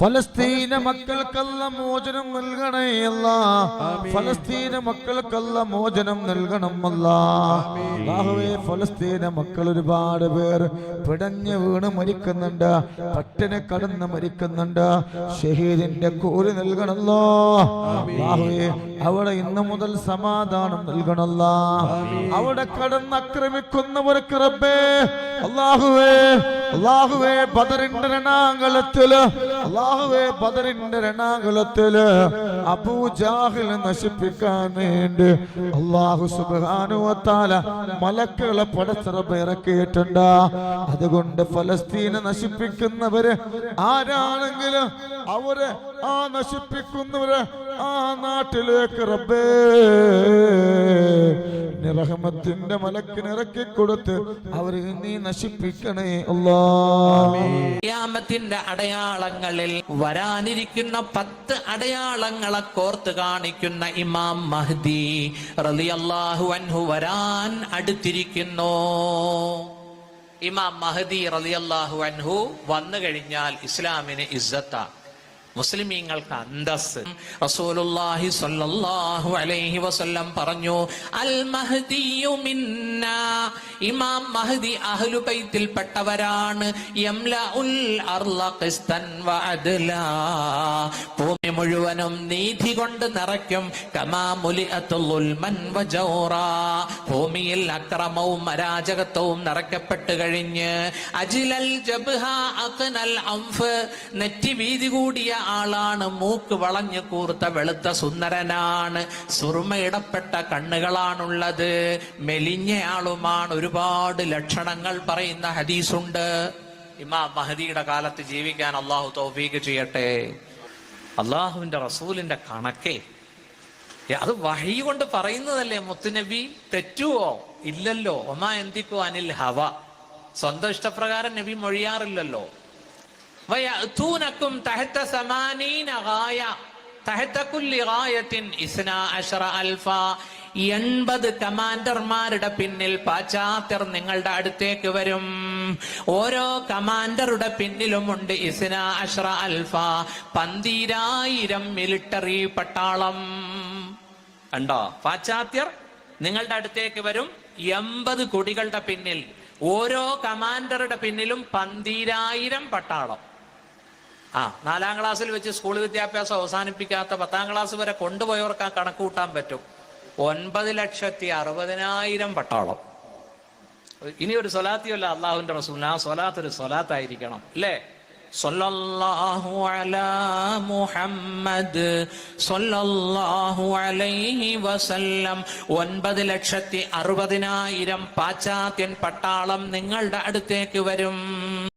ഫലസ്തീന മക്കൾക്കല്ല മോചനം നൽകണേ അല്ല. ഫലസ്തീന മക്കൾക്കല്ല മോചനം നൽകണം അല്ലേ. അല്ലാഹുവേ ഫലസ്തീന മക്കൾ ഒരുപാട് പേർ പിടഞ്ഞു വീണ് മരിക്കുന്നുണ്ട്. പട്ടിണി കടന്ന് മരിക്കുന്നുണ്ട്. ഷഹീദിന്റെ കൂലി നൽകണല്ലോ അവിടെ ഇന്നു മുതൽ സമാധാനം നൽകണല്ല. അവിടെ കടന്ന് ആക്രമിക്കുന്നവർക്ക് റബ്ബേ. അല്ലാഹുവേ അല്ലാഹുവേ ബദറിന്റെ രണാകുളത്തിൽ അല്ലാഹുവേ ബദറിന്റെ രണാകുളത്തിൽ അബൂജാഹിൽ നശിപ്പിക്കാൻ വേണ്ടി അല്ലാഹു സുബാനുവത്താല മലക്കുകളെ പടച്ചിറപ്പ് ഇറക്കിയിട്ടുണ്ട്. അതുകൊണ്ട് ഫലസ്തീനെ നശിപ്പിക്കുന്നവര് ആരാണെങ്കിലും അവർ ആ നശിപ്പിക്കുന്നവര് ആ നാട്ടിലേക്ക് റബ്ബേ നിറഹമത്തിന്റെ മലക്ക് ഇറക്കി കൊടുത്ത് അവരെ നീ നശിപ്പിക്കണേ അള്ളാമത്തിന്റെ അടയാളങ്ങളിൽ വരാനിരിക്കുന്ന പത്ത് അടയാളങ്ങളെ കോർത്ത് കാണിക്കുന്ന ഇമാം മഹ്ദി അള്ളാഹു അൻഹു വരാൻ അടുത്തിരിക്കുന്നു. ഇമാം മഹദി റളിയല്ലാഹു അൻഹു വന്നു കഴിഞ്ഞാൽ ഇസ്ലാമിന് ഇസ്സത്ത. മുസ്ലിമീങ്ങൾക്ക് അന്തസ് റസൂലുള്ളാഹി സ്വല്ലല്ലാഹു അലൈഹി വസല്ലം പറഞ്ഞു അൽ മഹ്ദിയു മിന്ന. ഇമാം മഹ്ദി അഹ്ലു ബൈത്തിൽപ്പെട്ടവരാണ്. യംലഉൽ അർള ഖിസ്തൻ വഅദ്ലാ. മുഴുവനും നീതി കൊണ്ട് നിറയ്ക്കും. ഭൂമിയിൽ അക്രമവും അരാജകത്വവും നിറയ്ക്കപ്പെട്ട് കഴിഞ്ഞ്. അജിലൽ നെറ്റി വീതി കൂടിയ ആളാണ് മൂക്ക് വളഞ്ഞു കൂർത്ത വെളുത്ത സുന്ദരനാണ്. സുറുമയിടപ്പെട്ട കണ്ണുകളാണുള്ളത്. മെലിഞ്ഞയാളുമാണ് ഒരുപാട് ലക്ഷണങ്ങൾ പറയുന്ന ഹദീസുണ്ട്. ഇമാം മഹദിയുടെ കാലത്ത് ജീവിക്കാൻ അള്ളാഹു തൗഫീക്ക് ചെയ്യട്ടെ. അള്ളാഹുവിന്റെ റസൂലിന്റെ കണക്കേ. അത് വഴി കൊണ്ട് പറയുന്നതല്ലേ മുത്തുനബി തെറ്റുവോ? ഇല്ലല്ലോ. ഒമാ എന്തിക്കോ അനിൽ ഹവ? സ്വന്തം ഇഷ്ടപ്രകാരം നബി മൊഴിയാറില്ലല്ലോ. ഇസ്നാ അൽഫ. എൺപത് കമാൻഡർമാരുടെ പിന്നിൽ പാശ്ചാത്യർ നിങ്ങളുടെ അടുത്തേക്ക് വരും. ഓരോ കമാൻഡറുടെ പിന്നിലുമുണ്ട് ഇസ്ന അഷ്ര അൽഫ പന്തിരായിരം മിലിട്ടറി പട്ടാളം. കണ്ടോ? പാശ്ചാത്യർ നിങ്ങളുടെ അടുത്തേക്ക് വരും. എൺപത് കൊടികളുടെ പിന്നിൽ ഓരോ കമാൻഡറുടെ പിന്നിലും പന്തിരായിരം പട്ടാളം. ആ നാലാം ക്ലാസ്സിൽ വെച്ച് സ്കൂൾ വിദ്യാഭ്യാസം അവസാനിപ്പിക്കാത്ത പത്താം ക്ലാസ് വരെ കൊണ്ടുപോയവർക്ക് ആ കണക്ക് കൂട്ടാൻ പറ്റും. ഒൻപത് ലക്ഷത്തി അറുപതിനായിരം പട്ടാളം. ഇനി ഒരു സ്വലാത്തിയല്ല അള്ളാഹുവിന്റെ റസൂൽ ആ സ്വലാത്ത് ഒരു സ്വലാത്തായിരിക്കണം അല്ലേ? അലാ മുഹമ്മദ് സല്ലല്ലാഹു അലൈഹി വസല്ലം. ഒൻപത് ലക്ഷത്തി അറുപതിനായിരം പാശ്ചാത്യൻ പട്ടാളം നിങ്ങളുടെ അടുത്തേക്ക് വരും.